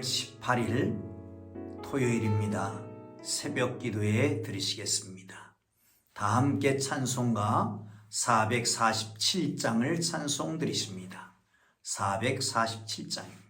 4월 18일 토요일입니다. 새벽 기도에 들으시겠습니다. 다 함께 찬송가 447장을 찬송 드리십니다. 447장입니다.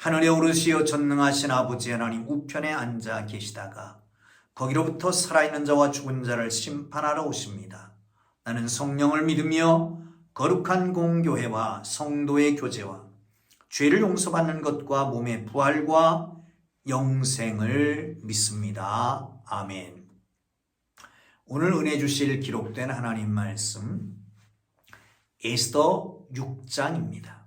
하늘에 오르시어 전능하신 아버지 하나님 우편에 앉아 계시다가 거기로부터 살아있는 자와 죽은 자를 심판하러 오십니다. 나는 성령을 믿으며 거룩한 공교회와 성도의 교제와 죄를 용서받는 것과 몸의 부활과 영생을 믿습니다. 아멘. 오늘 은혜 주실 기록된 하나님 말씀 에스더 6장입니다.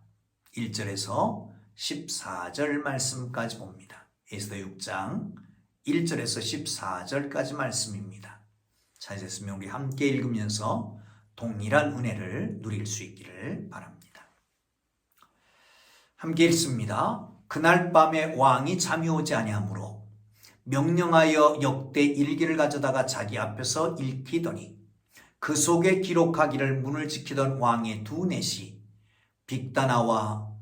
1절에서 14절 말씀까지 봅니다. 에스더 6장 1절에서 14절까지 말씀입니다. 찾으셨으면 우리 함께 읽으면서 동일한 은혜를 누릴 수 있기를 바랍니다. 함께 읽습니다. 그날 밤에 왕이 잠이 오지 아니하므로 명령하여 역대 일기를 가져다가 자기 앞에서 읽히더니 그 속에 기록하기를 문을 지키던 왕의 두 넷이 빅다나와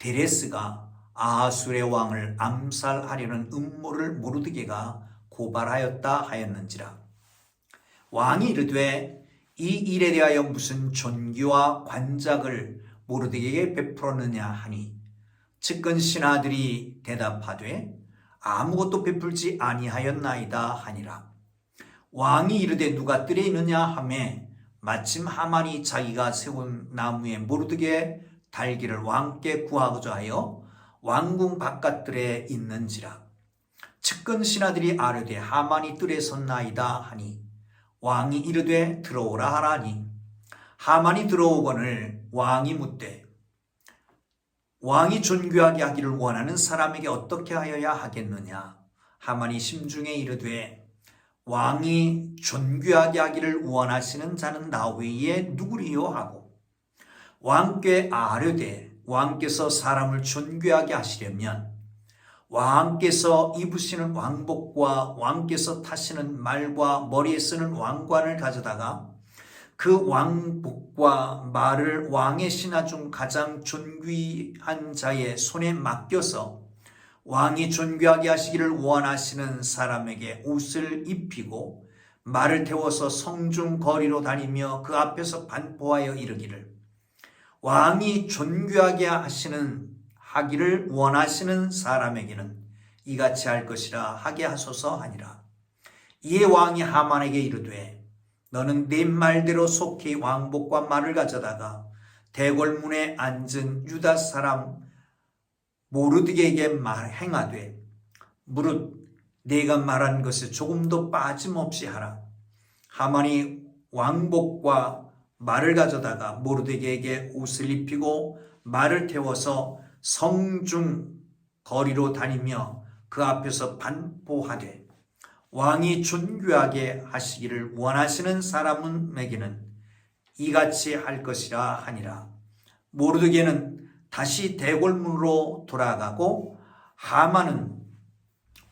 데레스가 아하술의 왕을 암살하려는 음모를 모르드게가 고발하였다 하였는지라. 왕이 이르되 이 일에 대하여 무슨 존귀와 관작을 모르드게에게 베풀었느냐 하니 측근 신하들이 대답하되 아무것도 베풀지 아니하였나이다 하니라. 왕이 이르되 누가 뜰에 있느냐 하매 마침 하만이 자기가 세운 나무에 모르드게 달기를 왕께 구하고자 하여 왕궁 바깥들에 있는지라. 측근 신하들이 아뢰되 하만이 뜰에 섰나이다 하니 왕이 이르되 들어오라 하라니. 하만이 들어오거늘 왕이 묻되 왕이 존귀하게 하기를 원하는 사람에게 어떻게 하여야 하겠느냐? 하만이 심중에 이르되 왕이 존귀하게 하기를 원하시는 자는 나 외에 누구리요? 하고 왕께 아뢰되 왕께서 사람을 존귀하게 하시려면 왕께서 입으시는 왕복과 왕께서 타시는 말과 머리에 쓰는 왕관을 가져다가 그 왕복과 말을 왕의 신하 중 가장 존귀한 자의 손에 맡겨서 왕이 존귀하게 하시기를 원하시는 사람에게 옷을 입히고 말을 태워서 성중 거리로 다니며 그 앞에서 반포하여 이르기를 왕이 존귀하게 하시는 하기를 원하시는 사람에게는 이같이 할 것이라 하게 하소서 하니라. 이에 왕이 하만에게 이르되 너는 네 말대로 속히 왕복과 말을 가져다가 대궐문에 앉은 유다 사람 모르드게에게 말 행하되 무릇 네가 말한 것에 조금도 빠짐없이 하라. 하만이 왕복과 말을 가져다가 모르드게에게 옷을 입히고 말을 태워서 성중 거리로 다니며 그 앞에서 반포하되 왕이 존귀하게 하시기를 원하시는 사람에게는 이같이 할 것이라 하니라. 모르드게는 다시 대궐문으로 돌아가고 하만은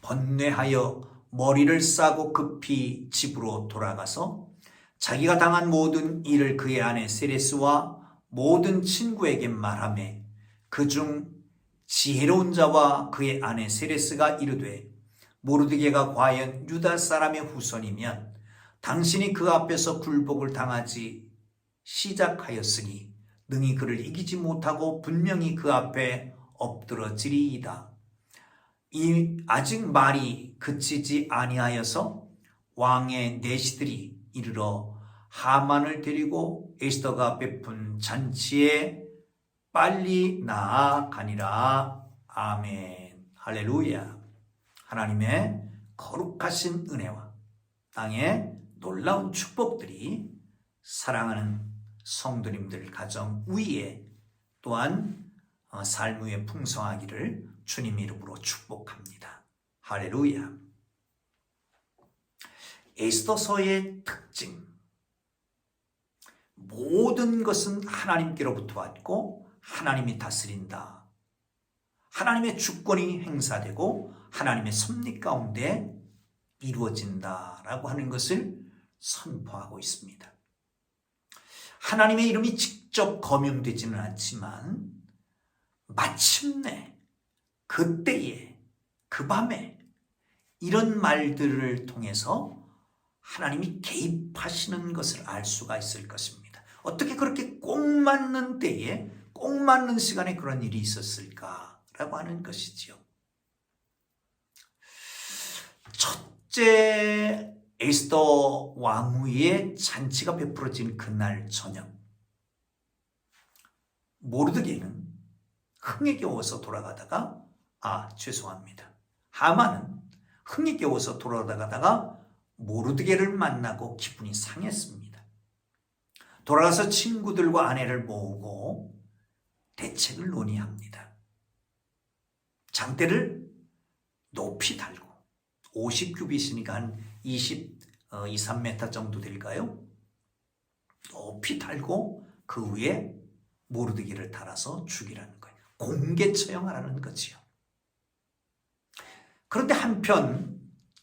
번뇌하여 머리를 싸고 급히 집으로 돌아가서 자기가 당한 모든 일을 그의 아내 세레스와 모든 친구에게 말하며 그중 지혜로운 자와 그의 아내 세레스가 이르되 모르드게가 과연 유다 사람의 후손이면 당신이 그 앞에서 굴복을 당하지 시작하였으니 능히 그를 이기지 못하고 분명히 그 앞에 엎드러지리이다. 이 아직 말이 그치지 아니하여서 왕의 내시들이 이르러 하만을 데리고 에스더가 베푼 잔치에 빨리 나아가니라. 아멘. 할렐루야. 하나님의 거룩하신 은혜와 땅의 놀라운 축복들이 사랑하는 성도님들 가정 위에 또한 어, 삶 위에 풍성하기를 주님 이름으로 축복합니다. 할렐루야. 에스더서의 특징. 모든 것은 하나님께로부터 왔고 하나님이 다스린다. 하나님의 주권이 행사되고 하나님의 섭리 가운데 이루어진다라고 하는 것을 선포하고 있습니다. 하나님의 이름이 직접 거명되지는 않지만 마침내 그때에 그 밤에 이런 말들을 통해서 하나님이 개입하시는 것을 알 수가 있을 것입니다. 어떻게 그렇게 꼭 맞는 때에 꼭 맞는 시간에 그런 일이 있었을까라고 하는 것이지요. 첫째 에스더 왕후의 잔치가 베풀어진 그날 저녁 모르드게는 흥에 겨워서 돌아가다가 아 죄송합니다. 하만은 흥에 겨워서 돌아가다가 모르드게를 만나고 기분이 상했습니다. 돌아가서 친구들과 아내를 모으고 대책을 논의합니다. 장대를 높이 달고 50규빗이니까 한 20, 어, 2, 3m 정도 될까요? 높이 달고 그 위에 모르드기를 달아서 죽이라는 거예요. 공개 처형하라는 거지요. 그런데 한편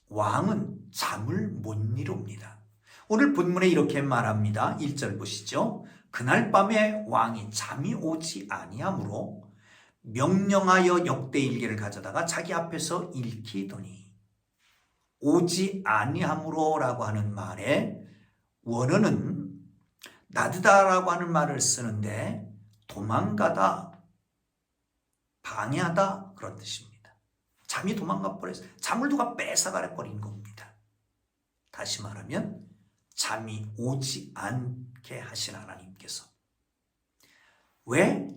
왕은 잠을 못 이룹니다. 오늘 본문에 이렇게 말합니다. 1절 보시죠. 그날 밤에 왕이 잠이 오지 아니하므로 명령하여 역대 일기를 가져다가 자기 앞에서 읽히더니 오지 아니하므로라고 하는 말에 원어는 나드다라고 하는 말을 쓰는데 도망가다, 방해하다 그런 뜻입니다. 잠이 도망가 버려서 잠을 누가 뺏어가 버린 겁니다. 다시 말하면 잠이 오지 않게 하신 하나님께서 왜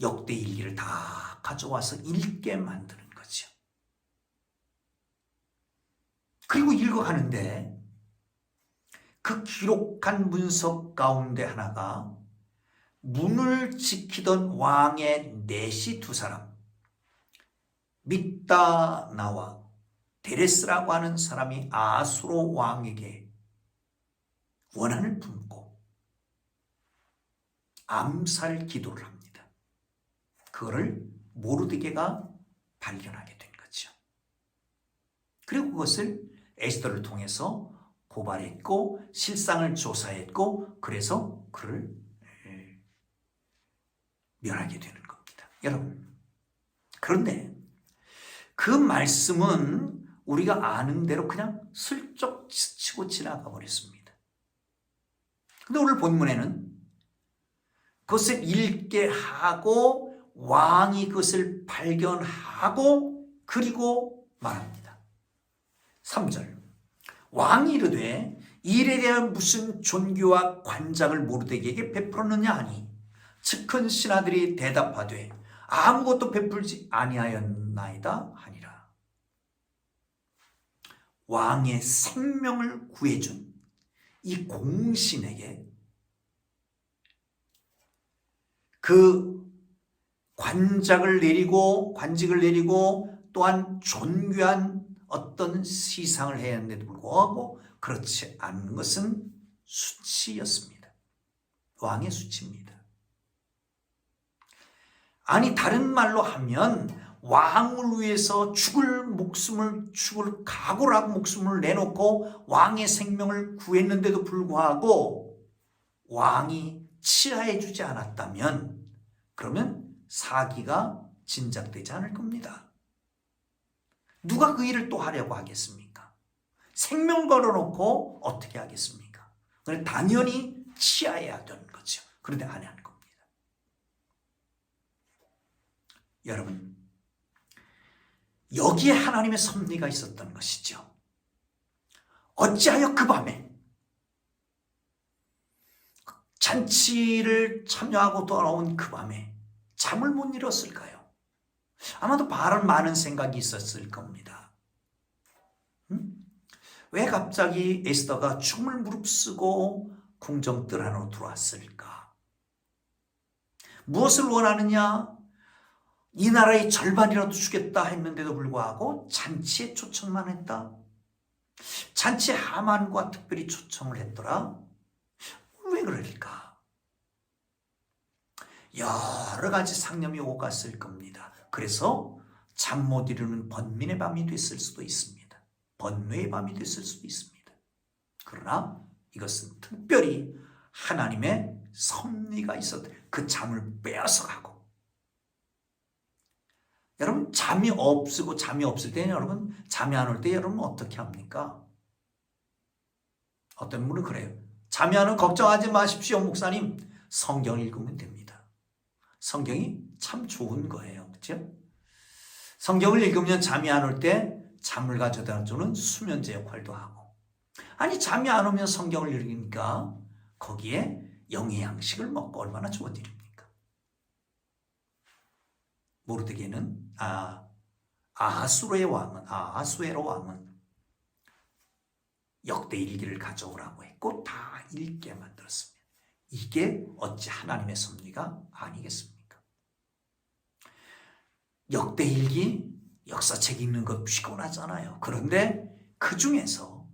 역대 일기를 다 가져와서 읽게 만드는 거죠. 그리고 읽어가는데 그 기록한 문석 가운데 하나가 문을 지키던 왕의 넷이 두 사람 밑다나와 데레스라고 하는 사람이 아수로 왕에게 원한을 품고 암살 기도를 합니다. 그거를 모르드게가 발견하게 된 거죠. 그리고 그것을 에스더를 통해서 고발했고 실상을 조사했고 그래서 그를 에, 멸하게 되는 겁니다. 여러분 그런데 그 말씀은 우리가 아는 대로 그냥 슬쩍 스치고 지나가 버렸습니다. 근데 오늘 본문에는 그것을 읽게 하고 왕이 그것을 발견하고 그리고 말합니다. 3절 왕이 이르되 이 일에 대한 무슨 존귀와 관장을 모르되게 베풀었느냐 하니 측큰 신하들이 대답하되 아무것도 베풀지 아니하였나이다 하니라. 왕의 생명을 구해준 이 공신에게 그 관작을 내리고 관직을 내리고 또한 존귀한 어떤 시상을 해야 하는데도 불구하고 그렇지 않은 것은 수치였습니다. 왕의 수치입니다. 아니 다른 말로 하면 왕을 위해서 죽을 목숨을 죽을 각오를 하고 목숨을 내놓고 왕의 생명을 구했는데도 불구하고 왕이 치하해 주지 않았다면 그러면 사기가 진작되지 않을 겁니다. 누가 그 일을 또 하려고 하겠습니까? 생명 걸어놓고 어떻게 하겠습니까? 그래 당연히 치하해야 되는 거죠. 그런데 안 하는 겁니다. 여러분, 여기에 하나님의 섭리가 있었던 것이죠. 어찌하여 그 밤에 잔치를 참여하고 돌아온 그 밤에 잠을 못 이뤘을까요? 아마도 바른 많은 생각이 있었을 겁니다. 음? 왜 갑자기 에스더가 춤을 무릅쓰고 궁정뜰 안으로 들어왔을까? 무엇을 원하느냐? 이 나라의 절반이라도 주겠다 했는데도 불구하고 잔치에 초청만 했다. 잔치 하만과 특별히 초청을 했더라. 왜 그럴까? 여러 가지 상념이 오고 갔을 겁니다. 그래서 잠 못 이루는 번민의 밤이 됐을 수도 있습니다. 번뇌의 밤이 됐을 수도 있습니다. 그러나 이것은 특별히 하나님의 섭리가 있었다. 그 잠을 빼앗아 가고 여러분 잠이 없고 잠이 없을 때는 여러분 잠이 안 올 때 여러분 어떻게 합니까? 어떤 분은 그래요. 잠이 안 오면 걱정하지 마십시오 목사님. 성경 읽으면 됩니다. 성경이 참 좋은 거예요. 그렇죠? 성경을 읽으면 잠이 안 올 때 잠을 가져다 주는 수면제 역할도 하고 아니 잠이 안 오면 성경을 읽으니까 거기에 영의 양식을 먹고 얼마나 좋은 일입니까? 모르드게는 아 아수르의 왕은 아수에로 왕은 역대 일기를 가져오라고 했고 다 읽게 만들었습니다. 이게 어찌 하나님의 섭리가 아니겠습니까? 역대 일기 역사책 읽는 거 피곤하잖아요. 그런데 그 중에서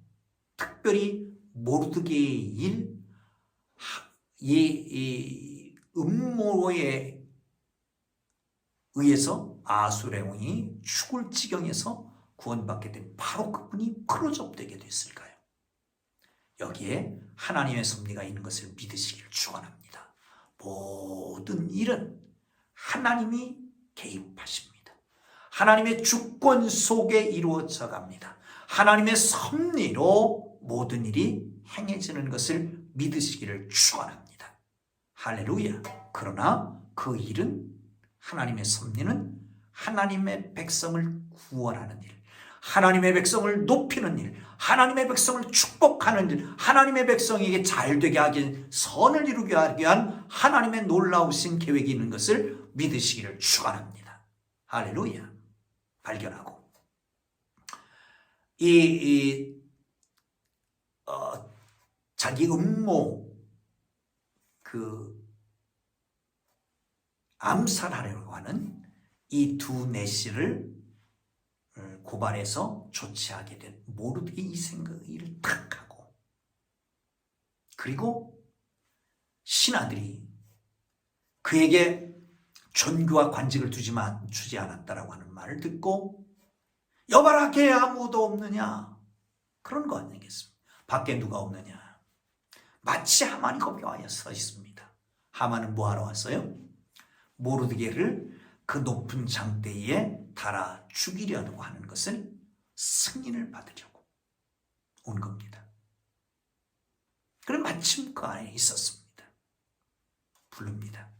특별히 모르드게의 일, 이, 이 음모에 의해서 아수레옹이 죽을 지경에서 구원받게 된 바로 그분이 크로접되게 됐을까요? 여기에 하나님의 섭리가 있는 것을 믿으시길 축원합니다. 모든 일은 하나님이 개입하십니다. 하나님의 주권 속에 이루어져 갑니다. 하나님의 섭리로 모든 일이 행해지는 것을 믿으시기를 축원합니다. 할렐루야. 그러나 그 일은 하나님의 섭리는 하나님의 백성을 구원하는 일, 하나님의 백성을 높이는 일, 하나님의 백성을 축복하는 일, 하나님의 백성에게 잘 되게 하기, 선을 이루게 하기 위한 하나님의 놀라우신 계획이 있는 것을 믿으시기를 축원합니다. 할렐루야. 발견하고 이, 이 어, 자기 음모 그 암살하려고 하는 이 두 내시를 음, 고발해서 조치하게 된 모르드게 이 생각을 탁 하고 그리고 신하들이 그에게 존귀와 관직을 두지만 주지 않았다라고 하는 말을 듣고 여봐라 걔 아무도 없느냐 그런 거 아니겠습니까? 밖에 누가 없느냐 마치 하만이 거기 와서 서 있습니다. 하만은 뭐하러 왔어요? 모르드게를 그 높은 장대에 달아 죽이려고 하는 것을 승인을 받으려고 온 겁니다. 그럼 마침 그 안에 있었습니다. 부릅니다.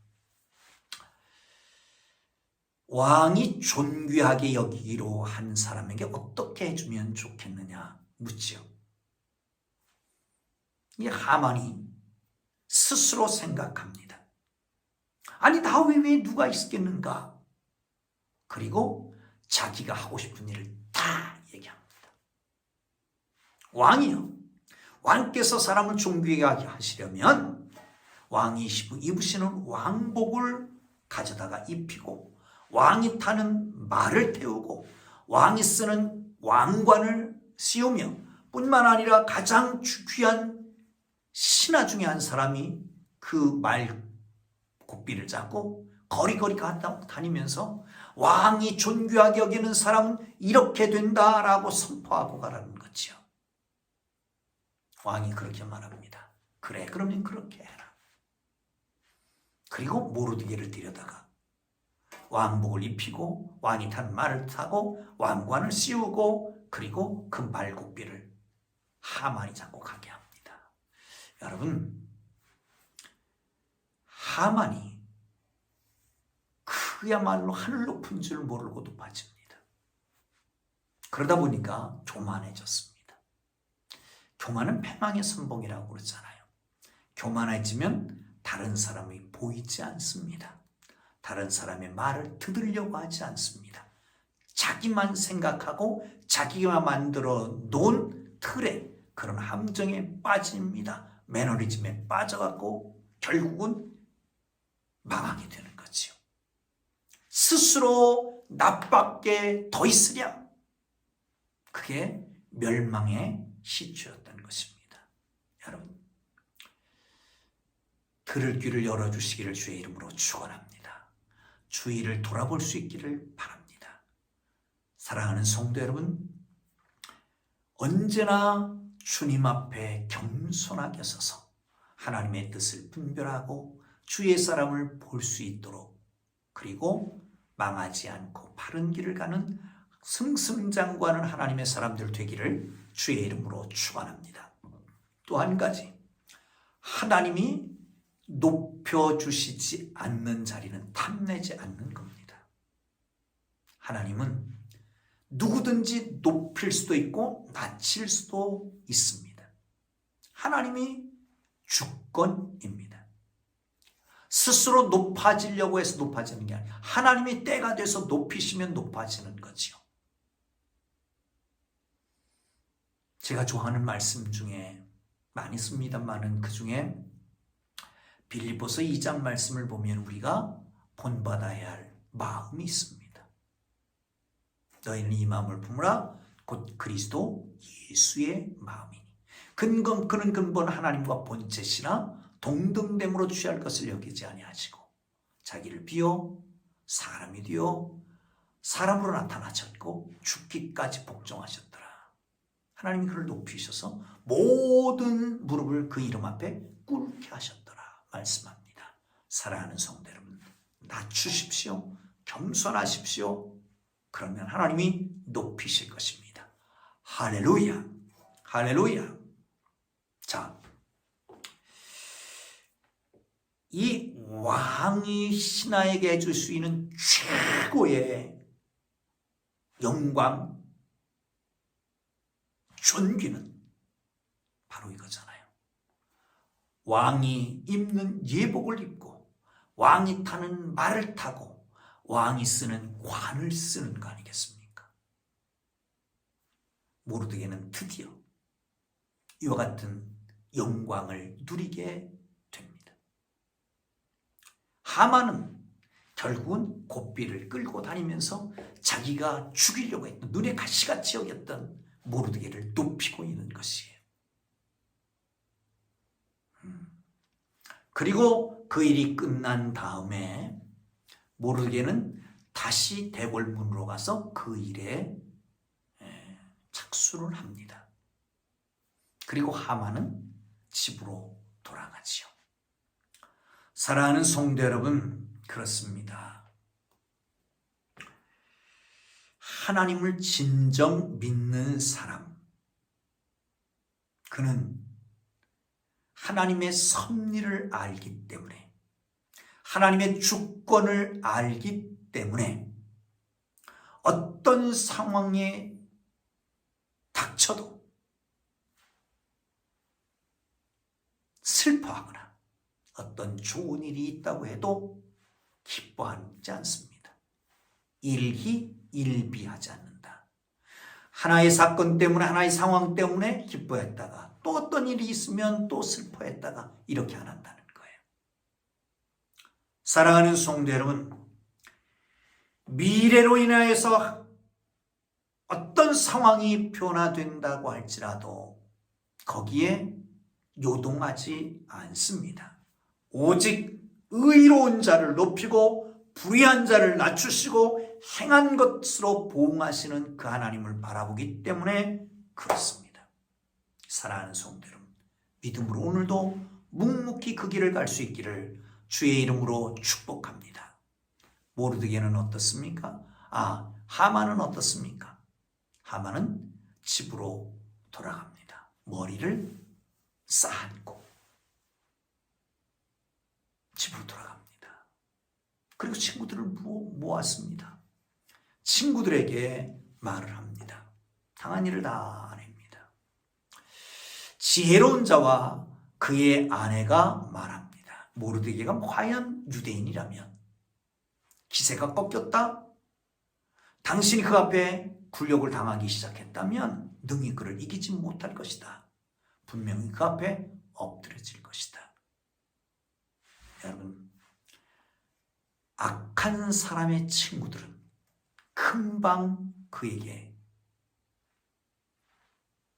왕이 존귀하게 여기기로 한 사람에게 어떻게 해주면 좋겠느냐 묻지요. 이 하만이 스스로 생각합니다. 아니 나 외에 누가 있겠는가? 그리고 자기가 하고 싶은 일을 다 얘기합니다. 왕이요. 왕께서 사람을 존귀하게 하시려면 왕이 입으시는 왕복을 가져다가 입히고 왕이 타는 말을 태우고 왕이 쓰는 왕관을 씌우며 뿐만 아니라 가장 귀한 신하 중에 한 사람이 그말 고삐를 잡고 거리거리 다니면서 왕이 존귀하게 여기는 사람은 이렇게 된다라고 선포하고 가라는 거지요. 왕이 그렇게 말합니다. 그래 그러면 그렇게 해라. 그리고 모르드게를 데려다가 왕복을 입히고 왕이 탄 말을 타고 왕관을 씌우고 그리고 그 말고삐를 하만이 잡고 가게 합니다. 여러분 하만이 그야말로 하늘 높은 줄 모르고 높아집니다. 그러다 보니까 교만해졌습니다. 교만은 패망의 선봉이라고 그러잖아요. 교만해지면 다른 사람이 보이지 않습니다. 다른 사람의 말을 들으려고 하지 않습니다. 자기만 생각하고 자기가 만들어 놓은 틀에 그런 함정에 빠집니다. 매너리즘에 빠져갖고 결국은 망하게 되는. 스스로 나밖에 더 있으랴. 그게 멸망의 시초였던 것입니다. 여러분, 들을 귀를 열어주시기를 주의 이름으로 축원합니다. 주의를 돌아볼 수 있기를 바랍니다. 사랑하는 성도 여러분, 언제나 주님 앞에 겸손하게 서서 하나님의 뜻을 분별하고 주의 사람을 볼 수 있도록 그리고 망하지 않고 바른 길을 가는 승승장구하는 하나님의 사람들 되기를 주의 이름으로 축원합니다. 또 한 가지 하나님이 높여 주시지 않는 자리는 탐내지 않는 겁니다. 하나님은 누구든지 높일 수도 있고 낮칠 수도 있습니다. 하나님이 주권입니다. 스스로 높아지려고 해서 높아지는 게 아니라 하나님이 때가 돼서 높이시면 높아지는 거지요. 제가 좋아하는 말씀 중에 많이 씁니다만은 그 중에 빌립보서 2장 말씀을 보면 우리가 본받아야 할 마음이 있습니다. 너희는 이 마음을 품으라 곧 그리스도 예수의 마음이니 근검 그는 근본 하나님과 본체시나 동등됨으로 취할 것을 여기지 아니하시고 자기를 비어 사람이 되어 사람으로 나타나셨고 죽기까지 복종하셨더라. 하나님이 그를 높이셔서 모든 무릎을 그 이름 앞에 꿇게 하셨더라 말씀합니다. 사랑하는 성도 여러분, 낮추십시오. 겸손하십시오. 그러면 하나님이 높이실 것입니다. 할렐루야. 할렐루야. 자, 이 왕이 신하에게 해줄 수 있는 최고의 영광, 존귀는 바로 이거잖아요. 왕이 입는 예복을 입고, 왕이 타는 말을 타고, 왕이 쓰는 관을 쓰는 거 아니겠습니까? 모르드게는 드디어 이와 같은 영광을 누리게. 하만은 결국은 고삐를 끌고 다니면서 자기가 죽이려고 했던 눈에 가시같이 여겼던 모르드게를 높이고 있는 것이에요. 음. 그리고 그 일이 끝난 다음에 모르드게는 다시 대궐문으로 가서 그 일에 에, 착수를 합니다. 그리고 하만은 집으로 돌아가지요. 사랑하는 성도 여러분, 그렇습니다. 하나님을 진정 믿는 사람, 그는 하나님의 섭리를 알기 때문에, 하나님의 주권을 알기 때문에, 어떤 상황에 닥쳐도 슬퍼하거나 어떤 좋은 일이 있다고 해도 기뻐하지 않습니다. 일희 일비하지 않는다. 하나의 사건 때문에 하나의 상황 때문에 기뻐했다가 또 어떤 일이 있으면 또 슬퍼했다가 이렇게 안 한다는 거예요. 사랑하는 성도 여러분, 미래로 인하여서 어떤 상황이 변화된다고 할지라도 거기에 요동하지 않습니다. 오직 의로운 자를 높이고 불의한 자를 낮추시고 행한 것으로 보응하시는 그 하나님을 바라보기 때문에 그렇습니다. 사랑하는 성도 여러분, 믿음으로 오늘도 묵묵히 그 길을 갈 수 있기를 주의 이름으로 축복합니다. 모르드게는 어떻습니까? 아, 하만은 어떻습니까? 하만은 집으로 돌아갑니다. 머리를 쌓고 집으로 돌아갑니다. 그리고 친구들을 모았습니다. 친구들에게 말을 합니다. 당한 일을 다 아냅니다. 지혜로운 자와 그의 아내가 말합니다. 모르드게가 과연 유대인이라면 기세가 꺾였다? 당신이 그 앞에 굴욕을 당하기 시작했다면 능히 그를 이기지 못할 것이다. 분명히 그 앞에 엎드려질 것이다. 여러분, 악한 사람의 친구들은 금방 그에게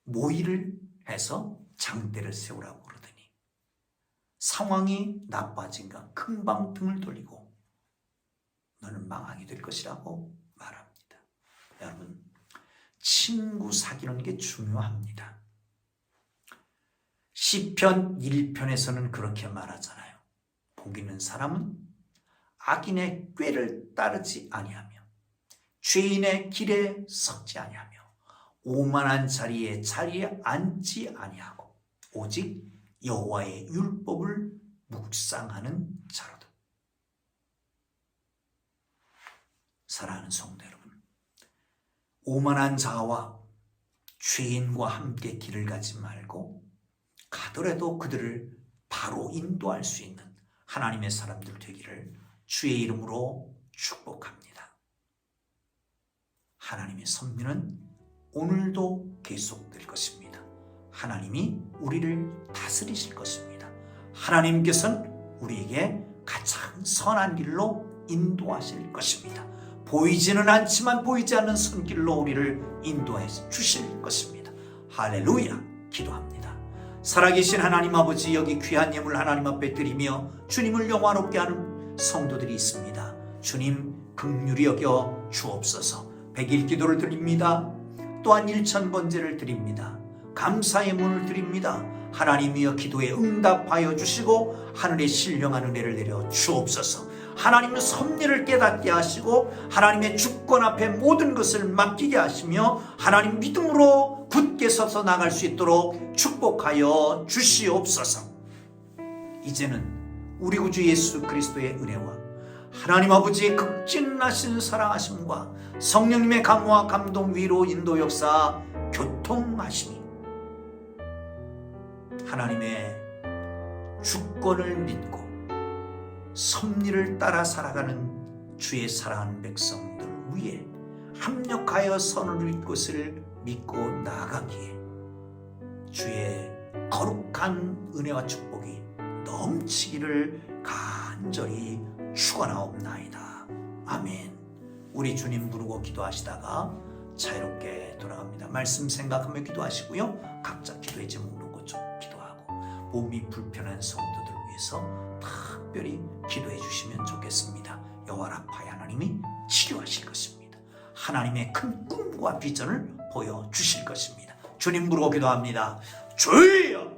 모의를 해서 장대를 세우라고 그러더니 상황이 나빠진가 금방 등을 돌리고 너는 망하게 될 것이라고 말합니다. 여러분, 친구 사귀는 게 중요합니다. 시편 1편에서는 그렇게 말하잖아요. 복 있는 사람은 악인의 꾀를 따르지 아니하며 죄인의 길에 섰지 아니하며 오만한 자리에 자리에 앉지 아니하고 오직 여호와의 율법을 묵상하는 자로다. 사랑하는 성도 여러분, 오만한 자와 죄인과 함께 길을 가지 말고 가더라도 그들을 바로 인도할 수 있는 하나님의 사람들 되기를 주의 이름으로 축복합니다. 하나님의 선미는 오늘도 계속될 것입니다. 하나님이 우리를 다스리실 것입니다. 하나님께서는 우리에게 가장 선한 길로 인도하실 것입니다. 보이지는 않지만 보이지 않는 선길로 우리를 인도해 주실 것입니다. 할렐루야 기도합니다. 살아계신 하나님 아버지 여기 귀한 예물 하나님 앞에 드리며 주님을 영화롭게 하는 성도들이 있습니다. 주님 극률이 여겨 주옵소서. 백일 기도를 드립니다. 또한 일천 번제를 드립니다. 감사의 문을 드립니다. 하나님이여 기도에 응답하여 주시고 하늘의 신령한 은혜를 내려 주옵소서. 하나님의 섭리를 깨닫게 하시고 하나님의 주권 앞에 모든 것을 맡기게 하시며 하나님 믿음으로 굳게 서서 나갈 수 있도록 축복하여 주시옵소서. 이제는 우리 구주 예수 그리스도의 은혜와 하나님 아버지의 극진하신 사랑하심과 성령님의 감화 감동 위로 인도 역사 교통하심이 하나님의 주권을 믿고 섭리를 따라 살아가는 주의 사랑하는 백성들 위에 합력하여 선을 이룰 것을 믿고 나아가기에 주의 거룩한 은혜와 축복이 넘치기를 간절히 축원하옵나이다. 아멘. 우리 주님 부르고 기도하시다가 자유롭게 돌아갑니다. 말씀 생각하며 기도하시고요. 각자 기도의 제목 놓고 좀 기도하고 몸이 불편한 성도들 위해서 특별히 기도해 주시면 좋겠습니다. 여호와 라파의 하나님이 치료하실 것입니다. 하나님의 큰 꿈과 비전을 보여 주실 것입니다. 주님 부르고 기도합니다. 주여